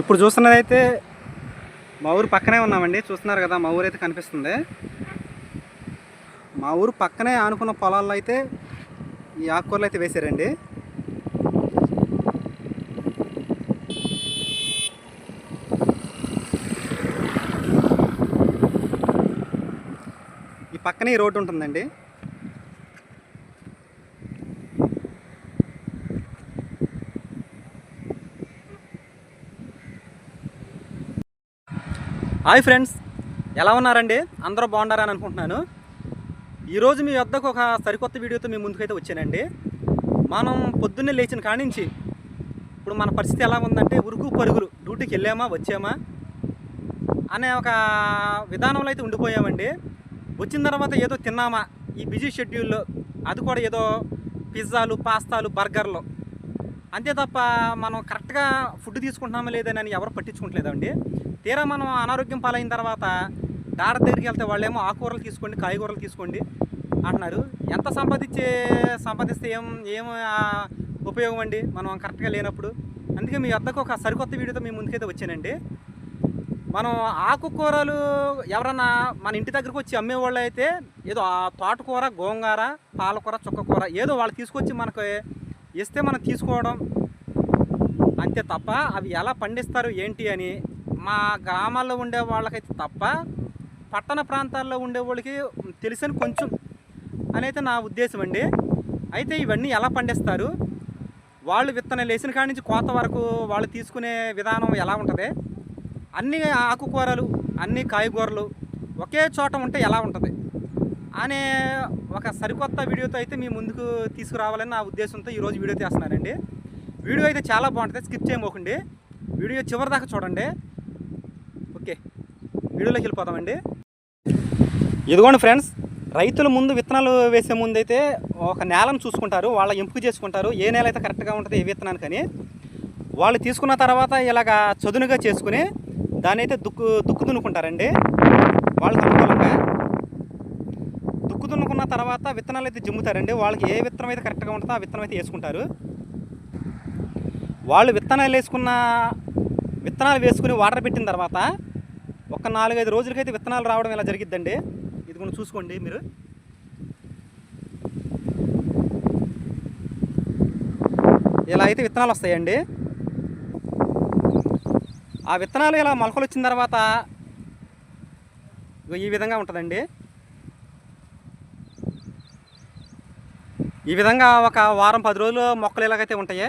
ఇప్పుడు చూస్తున్నదైతే మా ఊరు పక్కనే ఉన్నామండి. చూస్తున్నారు కదా మా ఊరు అయితే కనిపిస్తుంది. మా ఊరు పక్కనే ఆనుకున్న పొలాల్లో అయితే ఈ ఆకుకూరలు అయితే వేశారండి ఈ పక్కనే ఈ రోడ్డు ఉంటుందండి. Hi friends. ఎలా ఉన్నారండి? అందరూ బాగున్నారని అనుకుంటున్నాను. ఈరోజు మీ వద్దకు ఒక సరికొత్త వీడియోతో మీ ముందుకైతే వచ్చానండి. మనం పొద్దున్నే లేచిన కానించి ఇప్పుడు మన పరిస్థితి ఎలా ఉందంటే ఉరుకు పరుగులు డ్యూటీకి వెళ్ళామా వచ్చామా అనే ఒక విధానంలో అయితే ఉండిపోయామండి. వచ్చిన తర్వాత ఏదో తిన్నామా ఈ బిజీ షెడ్యూల్లో అది కూడా ఏదో పిజ్జాలు పాస్తాలు బర్గర్లు. అంతే తప్ప మనం కరెక్ట్గా ఫుడ్ తీసుకుంటున్నామా లేదని ఎవరు పట్టించుకుంటలేదండి తీరా మనం అనారోగ్యం పాలైన తర్వాత డాక్టర్ దగ్గరికి వెళ్తే వాళ్ళేమో ఆకుకూరలు తీసుకోండి కాయగూరలు తీసుకోండి అంటున్నారు. ఎంత సంపాదించే సంపాదిస్తే ఏం ఏం ఉపయోగం అండి? మనం కరెక్ట్గా లేనప్పుడు. అందుకే మీ వద్దకు ఒక సరికొత్త వీడియోతో మీ ముందుకైతే వచ్చానండి. మనం ఆకుకూరలు ఎవరన్నా మన ఇంటి దగ్గరకు వచ్చి అమ్మేవాళ్ళు అయితే ఏదో ఆ తోటకూర గోంగూర పాలకూర చుక్కకూర ఏదో వాళ్ళు తీసుకొచ్చి మనకు ఇస్తే మనం తీసుకోవడం అంతే తప్ప అవి ఎలా పండిస్తారు ఏంటి అని మా గ్రామాల్లో ఉండే వాళ్ళకైతే తప్ప పట్టణ ప్రాంతాల్లో ఉండే వాళ్ళకి తెలిసిన కొంచెం అని అయితే నా ఉద్దేశం అండి. అయితే ఇవన్నీ ఎలా పండిస్తారు? వాళ్ళు విత్తనాలు వేసిన కాడి నుంచి కోత వరకు వాళ్ళు తీసుకునే విధానం ఎలా ఉంటుంది? అన్ని ఆకుకూరలు అన్ని కాయగూరలు ఒకే చోట ఉంటే ఎలా ఉంటుంది? అనే ఒక సరికొత్త వీడియోతో అయితే మీ ముందుకు తీసుకురావాలని నా ఉద్దేశంతో ఈరోజు వీడియో తీస్తున్నానండి. వీడియో అయితే చాలా బాగుంటుంది స్కిప్ చేయమోకండి. వీడియో చివరి దాకా చూడండి. ఓకే వీడియోలోకి వెళ్ళిపోతామండి ఇదిగోండి ఫ్రెండ్స్ రైతులు ముందు విత్తనాలు వేసే ముందు అయితే ఒక నేలను చూసుకుంటారు వాళ్ళ ఎంపిక చేసుకుంటారు ఏ నేల అయితే కరెక్ట్గా ఉంటుంది ఏ విత్తనానికని వాళ్ళు తీసుకున్న తర్వాత ఇలాగా చదునుగా చేసుకుని దాని అయితే దుక్కు దుక్కు దున్నుకుంటారండి. వాళ్ళకి అనుకూలంగా. దుక్కు దున్నుకున్న తర్వాత విత్తనాలు అయితే జిమ్ముతారండి. వాళ్ళకి ఏ విత్తనం అయితే కరెక్ట్గా ఉంటుందో ఆ విత్తనం అయితే వేసుకుంటారు. వాళ్ళు విత్తనాలు వేసుకున్న విత్తనాలు వేసుకుని వాటర్ పెట్టిన తర్వాత ఒక నాలుగైదు రోజులకైతే విత్తనాలు రావడం ఇలా జరిగిద్దండి. ఇది కూడా చూసుకోండి మీరు. ఇలా అయితే విత్తనాలు వస్తాయండి. ఆ విత్తనాలు ఇలా మొలకలు వచ్చిన తర్వాత ఈ విధంగా ఉంటుందండి. ఈ విధంగా ఒక వారం పది రోజులు మొక్కలు ఇలాగైతే ఉంటాయి.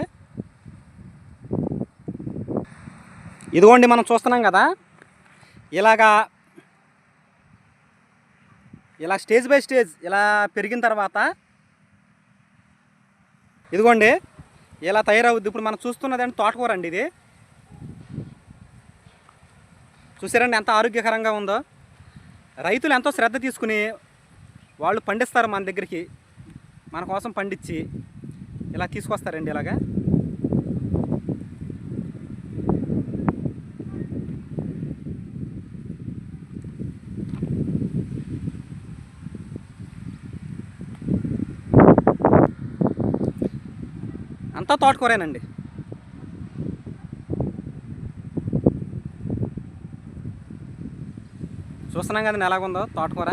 ఇదిగోండి మనం చూస్తున్నాం కదా. ఇలాగా ఇలా స్టేజ్ బై స్టేజ్ ఇలా పెరిగిన తర్వాత ఇదిగోండి ఇలా తయారవుద్ది. ఇప్పుడు మనం చూస్తున్నది అండి తోటకూర అండి ఇది. చూసారండి ఎంత ఆరోగ్యకరంగా ఉందో. రైతులు ఎంతో శ్రద్ధ తీసుకుని వాళ్ళు పండిస్తారు మన దగ్గరికి. మన కోసం పండించి ఇలా తీసుకొస్తారండి ఇలాగా. మొత్తం తోటకూరేనండి చూస్తున్నాం కదండి ఎలాగుందో తోటకూర.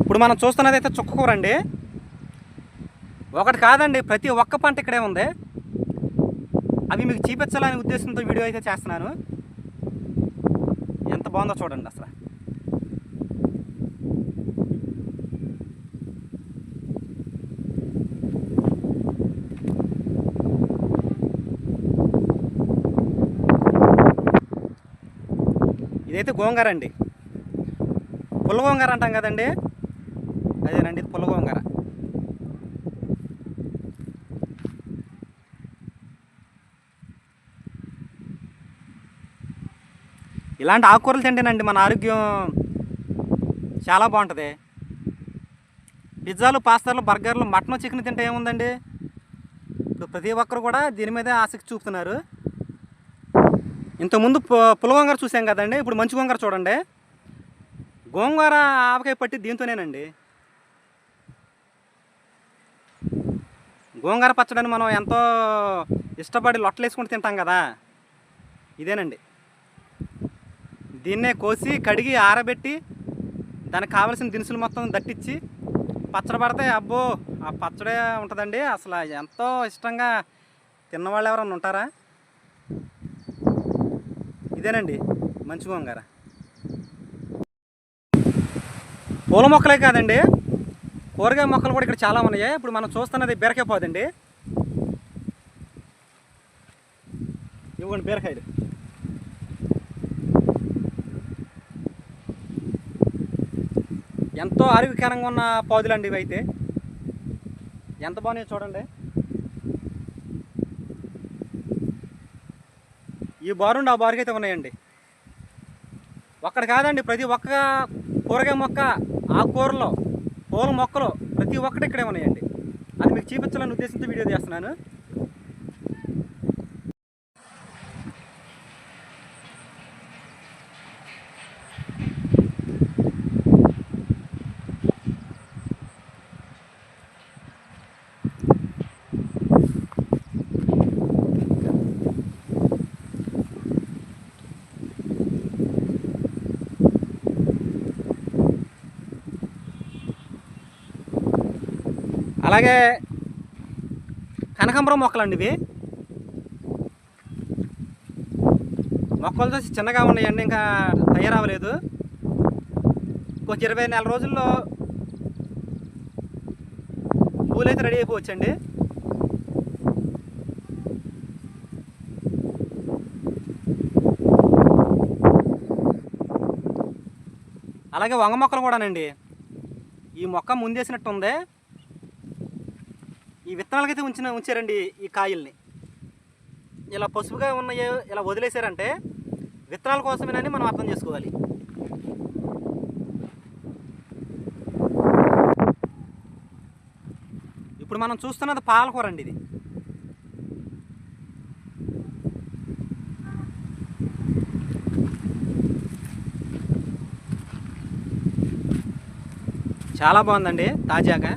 ఇప్పుడు మనం చూస్తున్నది అయితే చుక్కకూర అండి ఒకటి కాదండి ప్రతి ఒక్క పంట ఇక్కడే ఉంది. అవి మీకు చూపించాలనే ఉద్దేశంతో వీడియో అయితే చేస్తున్నాను. ఎంత బాగుందో చూడండి అసలు. ఇదైతే గోంగూర అండి. పుల్ల గోంగూర అంటాం కదండి. అదేనండి ఇది పుల్ల గోంగూర. ఇలాంటి ఆకుకూరలు తింటేనండి మన ఆరోగ్యం చాలా బాగుంటుంది. పిజ్జాలు పాస్తాలు బర్గర్లు మటన్ చికెన్ తింటే ఏముందండి? ఇప్పుడు ప్రతి ఒక్కరు కూడా దీని మీదే ఆసక్తి చూపుతున్నారు. ఇంతకుముందు పులగొంగర చూసాం కదండి ఇప్పుడు మంచి గోంగూర చూడండి. గోంగూర ఆవకాయ పట్టి దీంతోనేనండి. గోంగూర పచ్చడిని మనం ఎంతో ఇష్టపడి లొట్టలేసుకుంటూ తింటాం కదా. ఇదేనండి. దీన్నే కోసి కడిగి ఆరబెట్టి దానికి కావలసిన దినుసులు మొత్తం దట్టించి పచ్చడి పడితే అబ్బో ఆ పచ్చడే ఉంటుందండి. అసలు ఎంతో ఇష్టంగా తిన్నవాళ్ళు ఎవరన్నా ఉంటారా? ఇదేనండి మంచి గోంగూర పూల మొక్కలే కాదండి. కూరగాయ మొక్కలు కూడా ఇక్కడ చాలా ఉన్నాయి. ఇప్పుడు మనం చూస్తున్నది బీరకాయ పోదండి. ఇవ్వండి బీరకాయలు. ఎంతో ఆరోగ్యకరంగా ఉన్న పాదులండి ఇవి అయితే ఎంత బాగున్నాయో చూడండి. ఈ బారుండి ఆ బారుకి అయితే ఉన్నాయండి. ఒక్కడ కాదండి ప్రతి ఒక్క కూరగాయ మొక్క ఆకుకూరలో పూల మొక్కలు ప్రతి ఒక్కటి ఇక్కడే ఉన్నాయండి. అది మీకు చూపించాలని ఉద్దేశంతో వీడియో చేస్తున్నాను అలాగే కనకాంబరం మొక్కలండి ఇవి. మొక్కలు చూసి చిన్నగా ఉన్నాయండి ఇంకా తయారవ్వలేదు. కొంచెం ఇరవై నెల రోజుల్లో పూలైతే రెడీ అయిపోవచ్చండి. అలాగే వంగ మొక్కలు కూడానండి. ఈ మొక్క ముందేసినట్టు ఉంది విత్తనాలకైతే ఉంచిన ఉంచారండి ఈ కాయల్ని. ఇలా పసుపుగా ఉన్నాయో ఇలా వదిలేశారంటే విత్తనాల కోసమేనని మనం అర్థం చేసుకోవాలి. ఇప్పుడు మనం చూస్తున్నది పాలకూర అండి ఇది. చాలా బాగుందండి తాజాగా.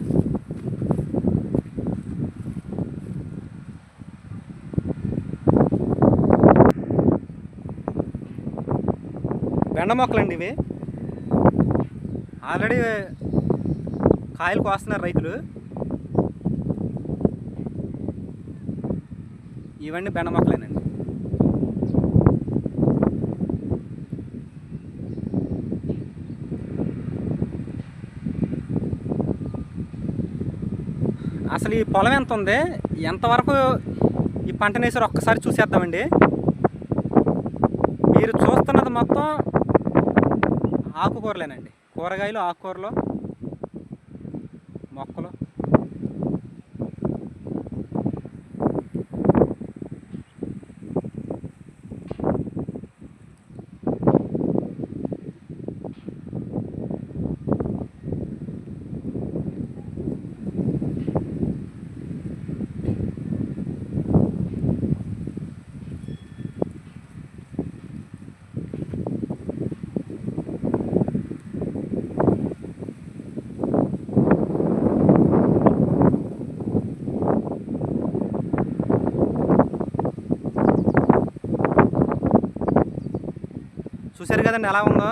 బెండ మొక్కలండి ఇవి. ఆల్రెడీ కాయలు కోస్తున్నారు రైతులు. ఇవన్నీ బెండ మొక్కలేనండి. అసలు ఈ పొలం ఎంత ఉంది? ఎంతవరకు ఈ పంటనేసారు ఒక్కసారి చూసేద్దామండి. మీరు చూస్తున్నది మొత్తం ఆకుకూరలేనండి. కూరగాయలు ఆకుకూరలు కదండి ఎలా ఉందో?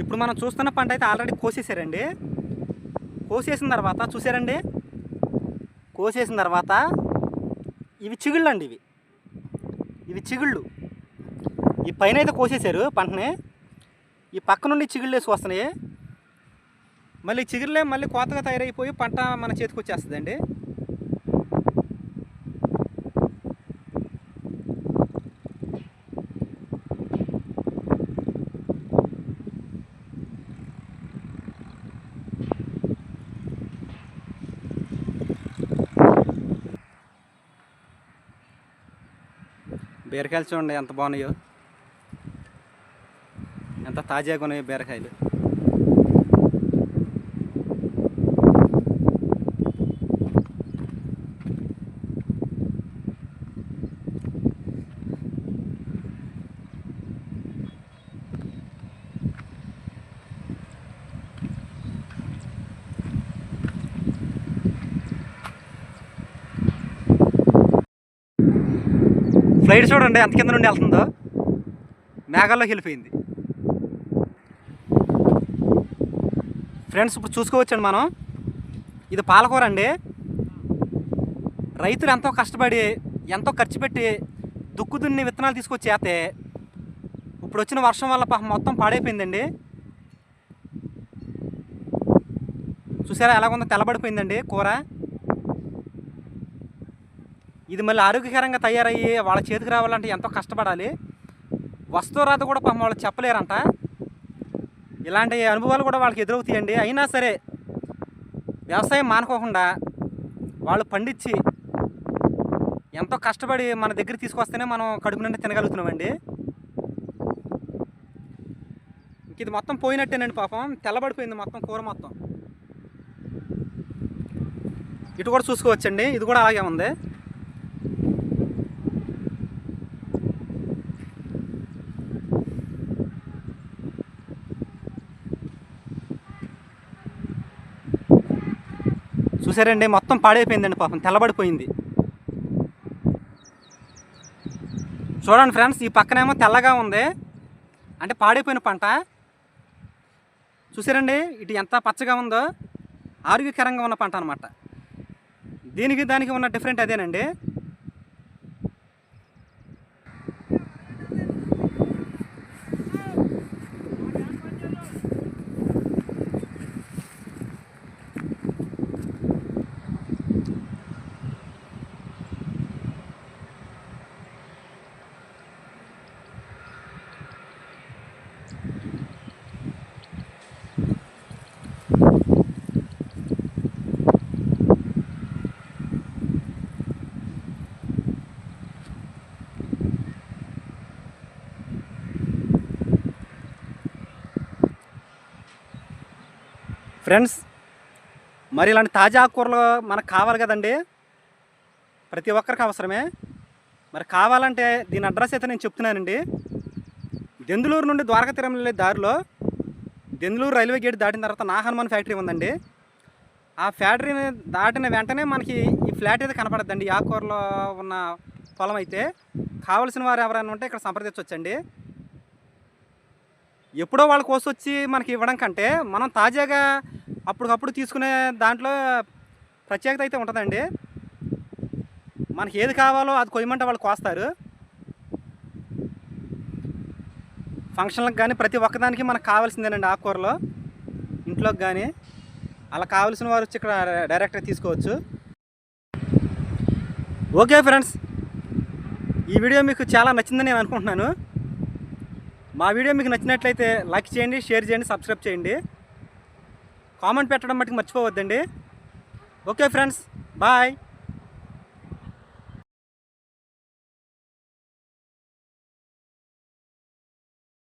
ఇప్పుడు మనం చూస్తున్న పంట అయితే ఆల్రెడీ కోసేసారండి. కోసేసిన తర్వాత చూసారండి? కోసేసిన తర్వాత ఇవి చిగుళ్ళు అండి ఇవి. ఇవి చిగుళ్ళు. ఈ పైన అయితే కోసేశారు పంటని. ఈ పక్క నుండి చిగుళ్ళు వేసి వస్తున్నాయి. మళ్ళీ చిగురులే మళ్ళీ కోతగా తయారైపోయి పంట మన చేతికి వచ్చేస్తుందండి బీరకాయలు చూడండి ఎంత బాగున్నాయో. ఎంత తాజాగా ఉన్నాయో బీరకాయలు. స్లైడ్ చూడండి ఎంత కింద నుండి వెళ్తుందో. మేఘాల్లో వెళ్ళిపోయింది. ఫ్రెండ్స్ ఇప్పుడు చూసుకోవచ్చండి మనం. ఇది పాలకూర అండి. రైతులు ఎంతో కష్టపడి ఎంతో ఖర్చు పెట్టి దుక్కు దున్ని విత్తనాలు తీసుకొచ్చి చేస్తే ఇప్పుడు వచ్చిన వర్షం వల్ల పాపం మొత్తం పాడైపోయిందండి. చూసారా ఎలాగుందో తెల్లబడిపోయిందండి కూర. ఇది మళ్ళీ ఆరోగ్యకరంగా తయారయ్యి వాళ్ళ చేతికి రావాలంటే ఎంతో కష్టపడాలి. వస్తువు రాత కూడా పాపం వాళ్ళు చెప్పలేరంట. ఇలాంటి అనుభవాలు కూడా వాళ్ళకి ఎదురవుతాయండి. అయినా సరే వ్యవసాయం మానుకోకుండా వాళ్ళు పండించి ఎంతో కష్టపడి మన దగ్గర తీసుకొస్తేనే మనం కడుపు నిండా తినగలుగుతున్నామండి. ఇంక ఇది మొత్తం పోయినట్టేనండి పాపం. తెల్లబడిపోయింది మొత్తం కూర మొత్తం. ఇటు కూడా చూసుకోవచ్చండి. ఇది కూడా అలాగే ఉంది. చూసారండి మొత్తం పాడైపోయిందండి పాపం తెల్లబడిపోయింది. చూడండి ఫ్రెండ్స్ ఈ పక్కనేమో తెల్లగా ఉంది. అంటే పాడైపోయిన పంట. చూసారండి ఇటు ఎంత పచ్చగా ఉందో ఆరోగ్యకరంగా ఉన్న పంట అనమాట దీనికి దానికి ఉన్న డిఫరెంట్ అదేనండి. ఫ్రెండ్స్ మరి ఇలాంటి తాజా ఆకుకూరలు మనకు కావాలి కదండి? ప్రతి ఒక్కరికి అవసరమే. మరి కావాలంటే దీని అడ్రస్ అయితే నేను చెప్తున్నానండి. దెందులూరు నుండి ద్వారకా తీరం వెళ్ళే దారిలో దెందులూరు రైల్వే గేట్ దాటిన తర్వాత నా హనుమాన్ ఫ్యాక్టరీ ఉందండి. ఆ ఫ్యాక్టరీని దాటిన వెంటనే మనకి ఈ ఫ్లాట్ అయితే కనపడద్దండి ఈ ఆకుకూరలో ఉన్న పొలం అయితే. కావలసిన వారు ఎవరైనా ఉంటే ఇక్కడ సంప్రదించవచ్చండి. ఎప్పుడో వాళ్ళ కోసం వచ్చి మనకి ఇవ్వడం కంటే మనం తాజాగా అప్పటికప్పుడు తీసుకునే దాంట్లో ప్రత్యేకత అయితే ఉంటుందండి. మనకి ఏది కావాలో అది కొయ్యమంటే వాళ్ళు కోస్తారు. ఫంక్షన్లకు కానీ ప్రతి ఒక్కదానికి మనకు కావాల్సిందేనండి ఆకుకూరలో ఇంట్లోకి కానీ అలా కావాల్సిన వారు వచ్చి ఇక్కడ డైరెక్ట్గా తీసుకోవచ్చు. ఓకే ఫ్రెండ్స్ ఈ వీడియో మీకు చాలా నచ్చిందని నేను అనుకుంటున్నాను. మా వీడియో మీకు నచ్చినట్లయితే లైక్ చేయండి షేర్ చేయండి సబ్స్క్రైబ్ చేయండి. కామెంట్ పెట్టడం మట్టుకు మర్చిపోవద్దండి. Okay friends bye.